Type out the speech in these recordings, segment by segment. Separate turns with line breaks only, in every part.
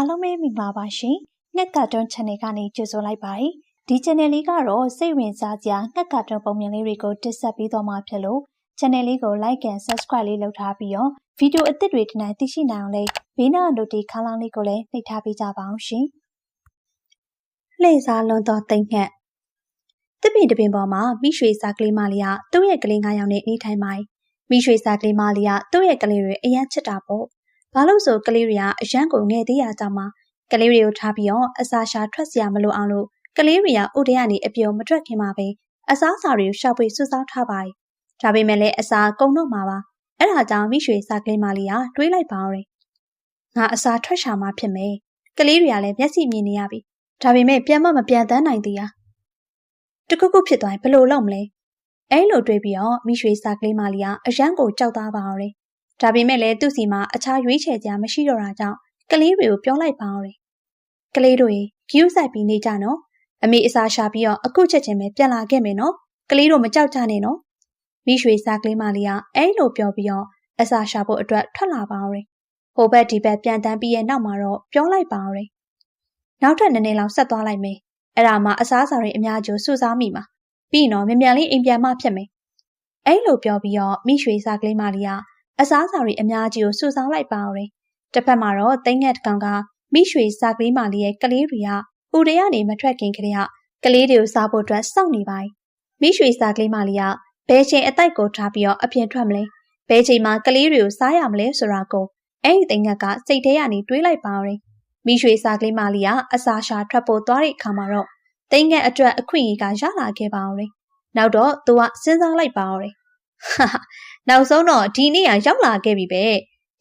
အားလုံးပဲမင်္ဂလာပါရှင်။ငှက်ကတွန်း channel ကနေကြိုဆိုလိုက်ပါတယ်။ဒီ channel လေးကတော့စိတ်ဝင်စားစရာငှက်ကတွန်းပုံမြင်လေးတွေကိုတင်ဆက်ပေးသွားမှာဖြစ်လို့ channel လေးကို like and subscribe လေးလုပ်ထားပြီးတော့ဗီဒီယိုအသစ်တွေဒီနေ့သိရှိနိုင်အောင်လေးဘေးနား notification ခန်းလေးကိုလည်းနှိပ်ထားပေးကြပါအောင်ရှင်။လှည့်စားလွန်သောတိမ်ငှက်တပင်တပင်ပေါ်မှာမိရွှေစာကလေးမလေးကသူ့ရဲ့ကလေး9ယောက်နဲ့နေထိုင်ပါတယ်။မိရွှေစာကလေးမလေးကသူ့ရဲ့ကလေးတွေအရန်ချစ်တာပေါ့။ ဘာလို့ဆိုကလေးတွေကအရန်ကိုငယ်သေးရကြောင်မှကလေးတွေကိုထားပြီးတော့အစာရှာထွက်စရာမလိုအောင်လို့ကလေးတွေကဥဒရကနေအပြုံမထွက်ခင်မှာပဲအစားအစာတွေကိုရှောက်ပွေစွစောင်းထားပါတယ်။ဒါပေမဲ့လည်းအစာကုန်တော့မှာပါ။အဲ့ဒါကြောင့်မိရွှေစာကလေးမလေးကတွေးလိုက်ပါတော့။ငါအစာထွက်ရှာမှဖြစ်မယ်။ကလေးတွေကလည်းမျက်စိမြင်နေရပြီ။ဒါပေမဲ့ပြန်မမပြန်တန်းနိုင်သေးရ။တခုခုဖြစ်သွားရင်ဘယ်လိုလုပ်မလဲ။အဲ့လိုတွေးပြီးတော့မိရွှေစာကလေးမလေးကအရန်ကိုကြောက်သားပါတော့။ ဒါပေမဲ့လည်းသူ့စီမှာအခြားရွေးချယ်စရာမရှိတော့တာကြောင့်ကလေးတွေကိုပြောလိုက်ပါအောင်။ကလေးတို့ရေဂယူးဆိုင်ပြီးနေကြနော်။အမေအစာရှာပြီးတော့အခုချက်ချင်းပဲပြန်လာခဲ့မယ်နော်။ကလေးတို့မကြောက်ကြနဲ့နော်။မိရွှေစားကလေးမလေးကအဲ့လိုပြောပြီးတော့အစာရှာဖို့အတွက်ထွက်လာပါအောင်။ဟိုဘက်ဒီဘက်ပြန်တန်းပြီးရဲ့နောက်မှာတော့ပြောလိုက်ပါအောင်။နောက်ထပ်နည်းနည်းလောက်ဆက်သွားလိုက်မယ်။အဲ့ဒါမှအစားအစာတွေအများကြီးစုစားမိမှာ။ပြီးတော့မြန်မြန်လေးအိမ်ပြန်မှဖြစ်မယ်။အဲ့လိုပြောပြီးတော့မိရွှေစားကလေးမလေးက အစားအစာတွေအများကြီးကိုစုဆောင်းလိုက်ပါအောင်။တစ်ဖက်မှာတော့သိငှက်တကောင်ကမိရွှေစားကလေးမလေးရဲ့ကလေးတွေကပူတရနေမထွက်ခင်ကလေးကကလေးတွေကိုစားဖို့အတွက်စောင့်နေပါ යි ။မိရွှေစားကလေးမလေးကဘယ်ချိန်အတိုက်ကိုထားပြီးတော့အပြင်ထွက်မလဲ။ဘယ်ချိန်မှာကလေးတွေကိုစားရမလဲဆိုတာကိုအဲ့ဒီသိငှက်ကစိတ်ထဲကနေတွေးလိုက်ပါအောင်။မိရွှေစားကလေးမလေးကအစာရှာထွက်ဖို့သွားတဲ့အခါမှာတော့သိငှက်အတွက်အခွင့်အရေးကရလာခဲ့ပါအောင်။နောက်တော့သူကစဉ်းစားလိုက်ပါအောင်။ဟာ နောက်ဆုံးတော့ဒီနေ့ကရောက်လာခဲ့ပြီပဲ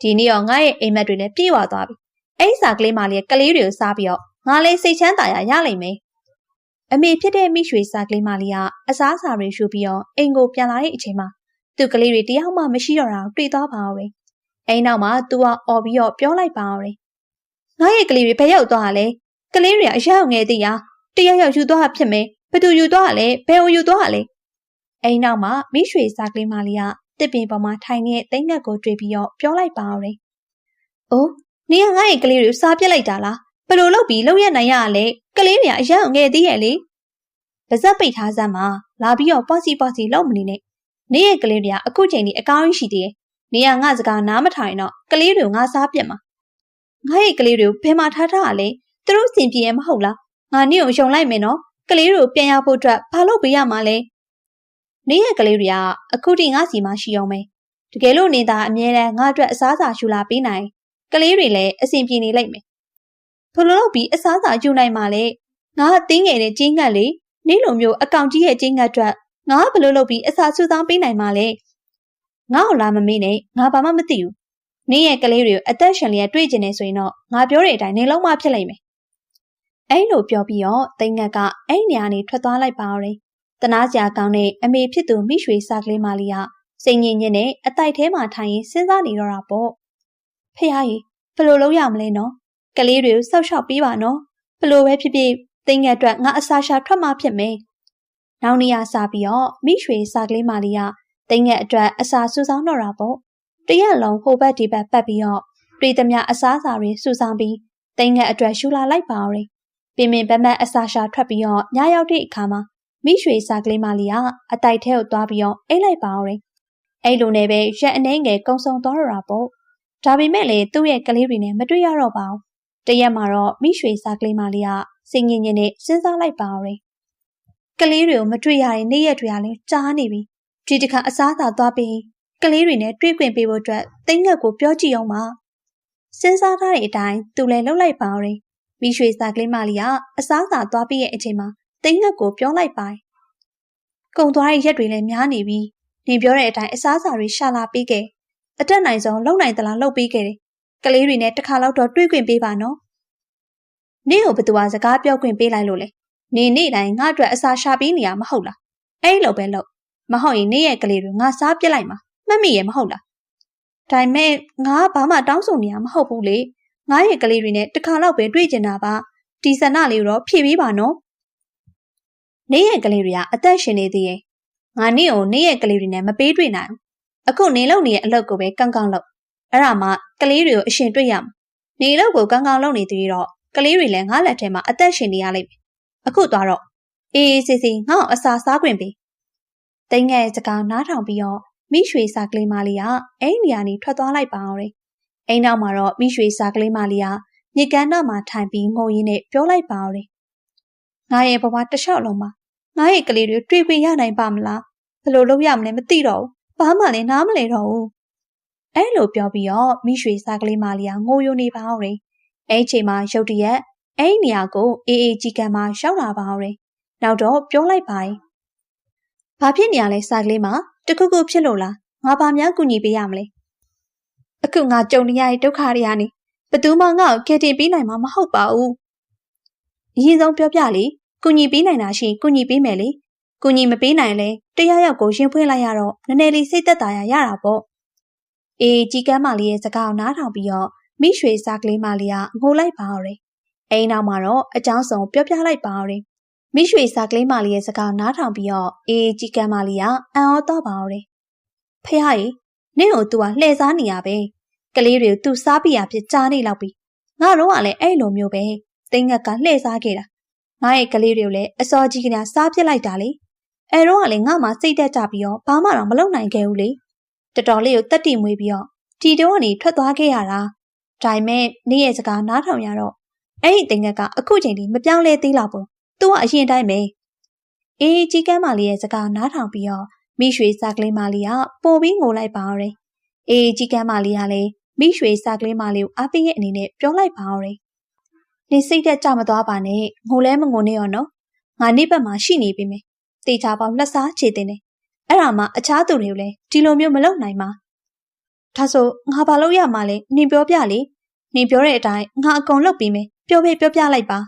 ဒီနေ့ရောငါရဲ့အိမ်မက်တွေလည်းပြေးဝသွားပြီအဲ့စာကလေးမလေးကလေးတွေကိုစားပြီးတော့ငါလေးစိတ်ချမ်းသာရရလိမ့်မယ်အမေဖြစ်တဲ့မိရွှေစာကလေးမလေးကအစားအစာတွေရှူပြီးတော့အိမ်ကိုပြန်လာတဲ့အချိန်မှာသူ့ကလေးတွေတယောက်မှမရှိတော့တာတွေ့သွားပါအောင်။အိမ်နောက်မှာသူကအော်ပြီးတော့ပြောလိုက်ပါအောင်။ငါရဲ့ကလေးတွေဘယ်ရောက်သွားတာလဲ။ကလေးတွေကအရောက်ငယ်သေးရတယောက်ယောက်ယူသွားတာဖြစ်မယ်။ဘသူယူသွားတာလဲ။ဘယ်ကိုယူသွားတာလဲ။ အိမ်နောက်မှာမိရွှေစာကလေးမလေးကတစ်ပင်ပေါ်မှာထိုင်နေတဲ့တိတ်ငက်ကိုတွေ့ပြီးတော့ပြောလိုက်ပါအောင်လေ။အိုးနေကငါ့ရဲ့ကလေးတွေကိုစားပြစ်လိုက်တာလား။ဘယ်လိုလုပ်ပြီးလုပ်ရနိုင်ရလဲ။ကလေးတွေကအရန်ငယ်သေးရဲ့လေ။ပါဇက်ပိတ်ထားစမ်းမှာလာပြီးတော့ပေါ့စီပေါ့စီလုပ်မနေနဲ့။နေရဲ့ကလေးတွေကအခုချိန်ဒီအကောင်းကြီးရှိသေးတယ်။နေကငါစကားနားမထိုင်တော့ကလေးတွေကိုငါစားပြစ်မှာ။ငါရဲ့ကလေးတွေကိုဘယ်မှာထားထားရလဲ။သူတို့စင်ပြေရမဟုတ်လား။ငါနေကိုယုံလိုက်မယ်နော်။ကလေးတွေကိုပြန်ရဖို့အတွက်ဘာလုပ်ပေးရမှာလဲ။ နေရကလေးတွေကအခုထိငါစီမရှိအောင်ပဲတကယ်လို့နေသားအမြဲတမ်းငါအတွက်အစားအစာယူလာပေးနိုင်ကလေးတွေလည်းအဆင်ပြေနေလိမ့်မယ်ဘလို့လို့ပြီးအစားအစာယူနိုင်မှလဲငါအသိငယ်တဲ့ကျင်းငတ်လေးနေလိုမျိုးအကောင်ကြီးရဲ့ကျင်းငတ်အတွက်ငါဘလို့လို့ပြီးအစာဆူဆောင်းပေးနိုင်မှလဲငါ့ကိုလာမမေးနဲ့ငါဘာမှမသိဘူးနေရဲ့ကလေးတွေကိုအသက်ရှင်လျက်တွေ့ကျင်နေဆိုရင်တော့ငါပြောတဲ့အတိုင်းနေလုံးမဖြစ်လိမ့်မယ်အဲ့လိုပြောပြီးတော့တိန်ငတ်ကအဲ့နေရာနေထွက်သွားလိုက်ပါတော့ တနာစရာကောင်းတဲ့အမေဖြစ်သူမိရွှေစားကလေးမလေးကစိတ်ငြိမ်ညစ်နဲ့အတိုက်ထဲမှာထိုင်ရင်စဉ်းစားနေတော့တာပေါ့ဖះကြီးဘယ်လိုလုပ်ရမလဲနော်ကလေးတွေကိုစောက်ရှောက်ပေးပါနော်ဘယ်လိုပဲဖြစ်ဖြစ်တင်းငယ်အတွက်ငါအစာရှာထွက်မှဖြစ်မယ်နောက်နေရစားပြီးတော့မိရွှေစားကလေးမလေးကတင်းငယ်အတွက်အစာစူဆောင်းတော့တာပေါ့တရက်လုံးဟိုဘက်ဒီဘက်ပတ်ပြီးတော့ပြည်သမျှအစားအစာတွေစူဆောင်းပြီးတင်းငယ်အတွက်ရှူလာလိုက်ပါအောင်ပင်ပင်ပန်းပန်းအစာရှာထွက်ပြီးတော့ညရောက်တဲ့အခါမှာ မိရွှေစာကလေးမလေးကအတိုက်ထဲကိုသွားပြီးတော့အိတ်လိုက်ပါအောင်။အဲ့လိုနဲ့ပဲရက်အနှဲငယ်ကုံဆုံသွားတော့တာပေါ့။ဒါပေမဲ့လေသူ့ရဲ့ကလေးတွေနဲ့မတွေ့ရတော့ပါဘူး။တရက်မှာတော့မိရွှေစာကလေးမလေးကစိတ်ငြင်းငြင်းနဲ့စဉ်းစားလိုက်ပါအောင်။ကလေးတွေကိုမတွေ့ရတဲ့နေ့ရက်တွေကလည်းကြားနေပြီ။ဒီတစ်ခါအစားအစာသွားပြီးကလေးတွေနဲ့တွေ့ခွင့်ပေးဖို့အတွက်တိတ်ငက်ကိုပြောကြည့်အောင်ပါ။စဉ်းစားထားတဲ့အတိုင်းသူလည်းလှုပ်လိုက်ပါအောင်။မိရွှေစာကလေးမလေးကအစားအစာသွားပြီးရဲ့အချိန်မှာ တိတ်ငက်ကိုပြောလိုက်ပါကုံသွားတဲ့ရက်တွေလည်းများနေပြီနင်ပြောတဲ့အတိုင်းအစားအစာတွေရှာလာပေးခဲ့အတက်နိုင်ဆုံးလုံနိုင်သလားလှုပ်ပေးခဲ့တယ်ကလေးတွေနဲ့တစ်ခါတော့တွေ့ခွင့်ပေးပါနော်နင့်ကိုဘသူကစကားပြောခွင့်ပေးလိုက်လို့လေနေနေ့တိုင်းငါ့အတွက်အစာရှာပေးနေရမဟုတ်လားအဲ့လိုပဲလုပ်မဟုတ်ရင်နေ့ရဲ့ကလေးတွေငါစားပြစ်လိုက်မှာမှတ်မိရဲ့မဟုတ်လားဒါပေမဲ့ငါဘာမှတောင်းဆိုနေရမဟုတ်ဘူးလေငါရဲ့ကလေးတွေနဲ့တစ်ခါတော့ပဲတွေ့ကျင်တာပါဒီဆန္ဒလေးတော့ဖြည့်ပေးပါနော် နေရဲ့ကလေးတွေကအသက်ရှင်နေသေးရဲ့ငါနေ့ကိုနေရဲ့ကလေးတွေနဲ့မပေးတွေ့နိုင်ဘူးအခုနေလုံနေရဲ့အလုပ်ကိုပဲကန့်ကန့်လုပ်အဲ့ဒါမှကလေးတွေကိုအရှင်တွေ့ရမှာ
နေတော့ကိုကောင်းကောင်းလုပ်နေသေးတော့ကလေးတွေလည်းငါလက်ထဲမှာအသက်ရှင်နေရလိမ့်မယ်အခုသွားတော့အေးစီစီငါ့ကိုအစာစားခွင့်ပေး
တိတ်ငယ်စကားနားထောင်ပြီးတော့မိရွှေစာကလေးမလေးကအိမ်နေရာနေထွက်သွားလိုက်ပါအောင်။အိမ်နောက်မှာတော့မိရွှေစာကလေးမလေးကမြေကမ်းနားမှာထိုင်ပြီးငိုရင်းနဲ့ပြောလိုက်ပါအောင်။ငါရဲ့ဘဝတစ်လျှောက်လုံးမှာ ငါရဲ့ကလေးတွေတွေ့ခွင့်ရနိုင်ပါမလား။ဘယ်လိုလုပ်ရမလဲမသိတော့ဘူး။ဘာမှလည်းနားမလည်တော့ဘူး။အဲ့လိုပြောပြီးတော့မိရွှေစာကလေးမလေးကငိုယိုနေပါအောင်။အဲ့ချိန်မှာရုတ်တရက်အဲ့နေရာကိုအေးအေးကြီးကံမှာရောက်လာပါအောင်။နောက်တော့ပြောလိုက်ပါ။ဘာဖြစ်နေရလဲစာကလေးမတခုခုဖြစ်လို့လားငါဘာများကူညီပေးရမလဲ။အခုငါကြုံနေရတဲ့ဒုက္ခတွေကနေဘယ်သူမှငါ့ကိုကယ်တင်ပေးနိုင်မှာမဟုတ်ပါဘူး။အရင်ဆုံးပြောပြလေ ကုညီပေးနိုင်တာရှိကုညီပေးမယ်လေကုညီမပေးနိုင်လဲတရားရောက်ကိုရင်ဖွင့်လိုက်ရတော့နည်းနည်းလေးစိတ်သက်သာရရတာပေါ့အေးကြီးကန်းမလေးရဲ့စကားကိုနားထောင်ပြီးတော့မိရွှေစားကလေးမလေးကငိုလိုက်ပါရတယ်အိမ်နောက်မှာတော့အကြောင်းစုံပြောပြလိုက်ပါရတယ်မိရွှေစားကလေးမလေးရဲ့စကားနားထောင်ပြီးတော့အေးကြီးကန်းမလေးကအံ့ဩတော့ပါရတယ်ဖះရေနင့်ကိုသူကလှည့်စားနေရပဲကလေးတွေကိုသူစားပြရဖြစ်ကြားနေလောက်ပြီငါတို့ကလည်းအဲ့လိုမျိုးပဲတိတ်ငက်ကလှည့်စားခဲ့တာ ငါရဲ့ကလေးတွေကိုလည်းအစောကြီးကများစားပြစ်လိုက်တာလေ။အဲ့တော့ကလည်းငါမှစိတ်သက်ကြပြီးတော့ဘာမှတော့မလုပ်နိုင်ခဲ့ဘူးလေ။တော်တော်လေးကိုတက်တိမွေးပြီးတော့တီတုံးကနေထွက်သွားခဲ့ရတာ။ဒါပေမဲ့နေ့ရဲ့စကားနားထောင်ရတော့အဲ့ဒီတိမ်ငက်ကအခုချိန်ထိမပြောင်းလဲသေးလောက်ဘူး။ तू ကအရင်တိုင်းပဲ။အေးကြီးကမ်းမလေးရဲ့စကားနားထောင်ပြီးတော့မိရွှေစာကလေးမလေးကပို့ပြီးငိုလိုက်ပါတော့။အေးကြီးကမ်းမလေးကလည်းမိရွှေစာကလေးမလေးကိုအားပေးရဲ့အနေနဲ့ပြောလိုက်ပါတော့။ နေစိတ်သက်ကြမသွားပါနဲ့ငိုလဲမငိုနဲ့ရောနော်။ငါနေ့ဘက်မှာရှိနေပြီမယ်။တေချာပေါင်းလက်စားချေတင်နေ။အဲ့ဒါမှအခြားသူတွေကိုလည်းဒီလိုမျိုးမလုပ်နိုင်ပါ။ဒါဆိုငါဘာလုပ်ရမှာလဲနင်ပြောပြလေ။နင်ပြောတဲ့အတိုင်းငါအကုန်လုပ်ပြီးမယ်။ပြောပြပြောပြလိုက်ပါ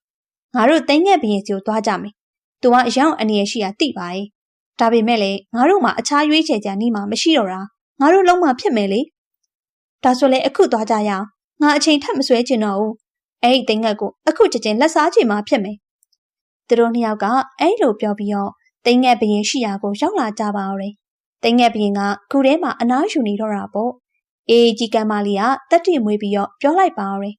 ။ငါတို့တိုင်းငယ်ဘရင်စီကိုသွားကြမယ်။သူကအယောင်အနေရရှိတာသိပါရဲ့။ဒါပေမဲ့လည်းငါတို့မှအခြားရွေးချယ်ကြနေမှာမရှိတော့တာ။ငါတို့လုံးမဖြစ်မယ်လေ။ဒါဆိုလည်းအခုသွားကြရအောင်။ငါအချိန်ထပ်မဆွဲချင်တော့ဘူး။ အဲ့ဒီတိုင်းငယ်ကိုအခုချက်ချင်းလက်စားချင်မှဖြစ်မယ်။သူတို့နှစ်ယောက်ကအဲ့လိုပြောပြီးတော့တိုင်းငယ်ဘရင်ရှိရာကိုရောက်လာကြပါတော့တယ်။တိုင်းငယ်ဘရင်ကခုထဲမှာအနားယူနေတော့တာပေါ့။အေးကြီးကံမလေးကတက်တိမွေးပြီးတော့ပြောလိုက်ပါတော့တယ်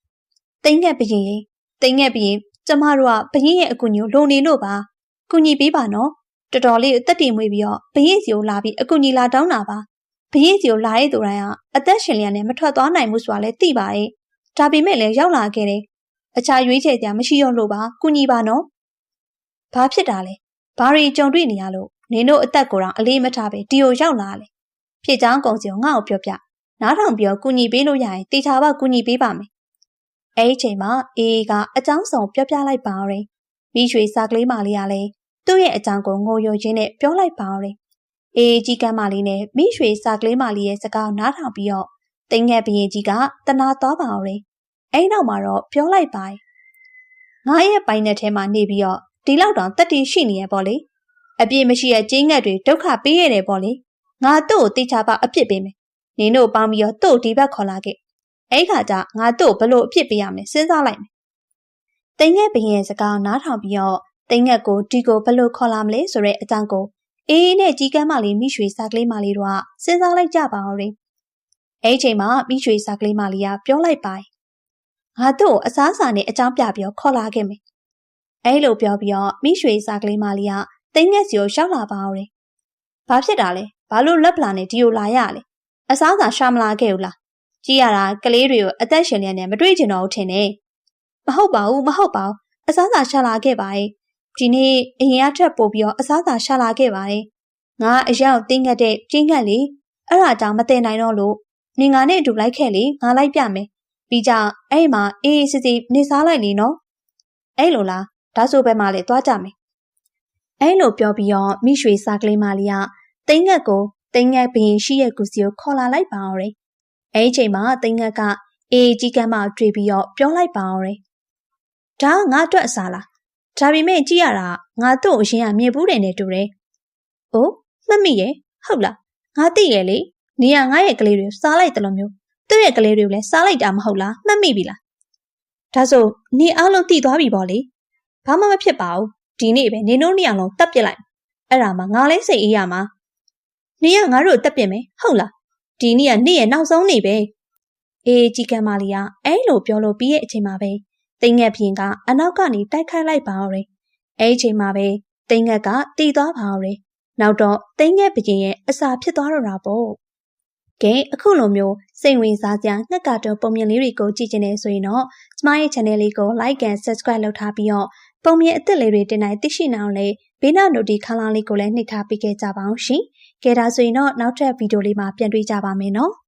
။တိုင်းငယ်ဘရင်ရင်တိုင်းငယ်ဘရင်ကျမတို့ကဘရင်ရဲ့အကူအညီကိုလိုနေလို့ပါ။ကူညီပေးပါနော်။တော်တော်လေးတက်တိမွေးပြီးတော့ဘရင်စီကိုလာပြီးအကူအညီလာတောင်းတာပါ။ဘရင်စီကိုလာတဲ့သူတိုင်းကအသက်ရှင်လျက်နဲ့မထွက်သွားနိုင်ဘူးဆိုတာလည်းသိပါရဲ့။ ဒါပေမဲ့လည်းရောက်လာခဲ့တယ်။အခြားရွေးချယ်ကြမရှိတော့လို့ပါ။ကူညီပါနော်။ဘာဖြစ်တာလဲ။ဘာတွေကြုံတွေ့နေရလို့နင်တို့အသက်ကိုယ်တော်အလေးမထားပဲဒီကိုရောက်လာလေ။ဖြစ်ချောင်းကုံစီကိုငါ့ကိုပြောပြ။နားထောင်ပြီးတော့ကူညီပေးလို့ရရင်တေချာပါကူညီပေးပါမယ်။အဲ့ဒီချိန်မှာအေးကအကြောင်းဆောင်ပြောပြလိုက်ပါရယ်။မိရွှေစာကလေးမလေးကလည်းသူ့ရဲ့အကြောင်းကိုငိုယိုရင်းနဲ့ပြောလိုက်ပါရယ်။အေးကြီးကမ်းမလေးနဲ့မိရွှေစာကလေးမလေးရဲ့စကားနားထောင်ပြီးတော့ တင်ငယ်ဘရင်ကြီးကတနာသွားပါရယ်။အဲ့နောက်မှာတော့ပြောလိုက်ပါ။ငါရဲ့ပိုင်နဲ့ထဲမှာနေပြီးတော့ဒီလောက်တောင်တက်တီရှိနေရပေါ့လေ။အပြည့်မရှိတဲ့ကျင်းငက်တွေဒုက္ခပေးရတယ်ပေါ့လေ။ငါတို့ကိုတိချပါအပြစ်ပေးမယ်။နင်တို့ပေါင်းပြီးတော့တို့ဒီဘက်ခေါ်လာခဲ့။အဲ့ခါကျငါတို့ဘလို့အပြစ်ပေးရမလဲစဉ်းစားလိုက်မယ်။တိန်ငယ်ဘရင်စကားနားထောင်ပြီးတော့တိန်ငက်ကိုဒီကိုဘလို့ခေါ်လာမလဲဆိုတဲ့အကြောင်းကိုအေးနဲ့ကြီးကမ်းမလေးမိရွှေစာကလေးမလေးတို့ကစဉ်းစားလိုက်ကြပါဦးတယ်။ အဲ့ချိန်မှာမိရွှေစာကလေးမလေးကပြောလိုက်ပါငါတို့အစားအစာနဲ့အကြောင်းပြပြီးခေါ်လာခဲ့မယ်။အဲ့လိုပြောပြီးတော့မိရွှေစာကလေးမလေးကတိန်ငက်စီကိုရှောက်လာပါဦးတယ်။ဘာဖြစ်တာလဲ။ဘာလို့လက်ပလာနဲ့ဒီကိုလာရလဲ။အစားအစာရှာမလာခဲ့ဘူးလား။ကြည့်ရတာကလေးတွေကိုအသက်ရှင်လျက်နဲ့မတွေ့ကျင်တော့ဘူးထင်တယ်။မဟုတ်ပါဘူးမဟုတ်ပါဘူး။အစားအစာရှာလာခဲ့ပါရဲ့။ဒီနေ့အရင်ကထက်ပိုပြီးတော့အစားအစာရှာလာခဲ့ပါတယ်။ငါအရောက်တင်းငတ်တဲ့ကျင်းငတ်လေအဲ့ဒါကြောင့်မတင်နိုင်တော့လို့ နေငါနဲ့အတူလိုက်ခဲ့လေငါလိုက်ပြမယ်။ပြီးကြအဲ့မှာအေးအေးစစ်စစ်နေစားလိုက်လေနော်။အဲ့လိုလားဒါဆိုပဲမှလေသွားကြမယ်။အဲ့လိုပြောပြီးတော့မိရွှေစားကလေးမလေးကတိန်ငတ်ကိုတိန်ငတ်ဘရင်ရှိရဲ့ကူစီကိုခေါ်လာလိုက်ပါအောင်ရယ်။အဲ့ဒီချိန်မှာတိန်ငတ်ကအေးကြီးကမ်းမတွေ့ပြီးတော့ပြောလိုက်ပါအောင်ရယ်။ဒါကငါအတွက်အစားလား။ဒါပေမဲ့ကြည့်ရတာငါတို့အရင်ကမြင်ဘူးတယ်နဲ့တူတယ်။အိုးမှတ်မိရဲ့ဟုတ်လား။ငါသိရဲ့လေ။ နေရငါရဲ့ကလေးတွေစားလိုက်တယ်လို့မျိုးသူ့ရဲ့ကလေးတွေကိုလည်းစားလိုက်တာမဟုတ်လားမှတ်မိပြီလား။ဒါဆိုနေအားလုံးသိသွားပြီပေါ့လေ။ဘာမှမဖြစ်ပါဘူး။ဒီနေ့ပဲနေတို့နှစ်ယောက်လုံးတပ်ပစ်လိုက်။အဲ့ဒါမှငါလည်းစိတ်အေးရမှာ။နေရငါတို့တက်ပြင်မယ်ဟုတ်လားဒီနေ့ကနေ့ရဲ့နောက်ဆုံးနေ့ပဲ
အေးကြီးကမ်းမလေးကအဲ့လိုပြောလို့ပြီးရဲ့အချိန်မှာပဲတိမ်ငက်ပြင်းကအနောက်ကနေတိုက်ခိုက်လိုက်ပါတော့တယ်အဲ့ဒီအချိန်မှာပဲတိမ်ငက်ကတီသွားပါတော့တယ်နောက်တော့တိမ်ငက်ပြင်းရဲ့အစာဖြစ်သွားတော့တာပေါ့ ကဲအခုလိုမျိုးစိတ်ဝင်စားစရာငှက်ကာတွန်းပုံမြင်လေးတွေကိုကြည့်ချင်နေဆိုရင်တော့ကျမရဲ့ channel လေးကို like and subscribe လုပ်ထားပြီးတော့ပုံမြင်အသစ်လေးတွေတင်တိုင်းသိရှိနိုင်အောင်လေဘေးနာ notification ခန်းလေးကိုလည်းနှိပ်ထားပေးခဲ့ကြပါအောင်ရှင်။ကဲဒါဆိုရင်တော့နောက်ထပ်ဗီဒီယိုလေးမှာပြန်တွေ့ကြပါမယ်နော်။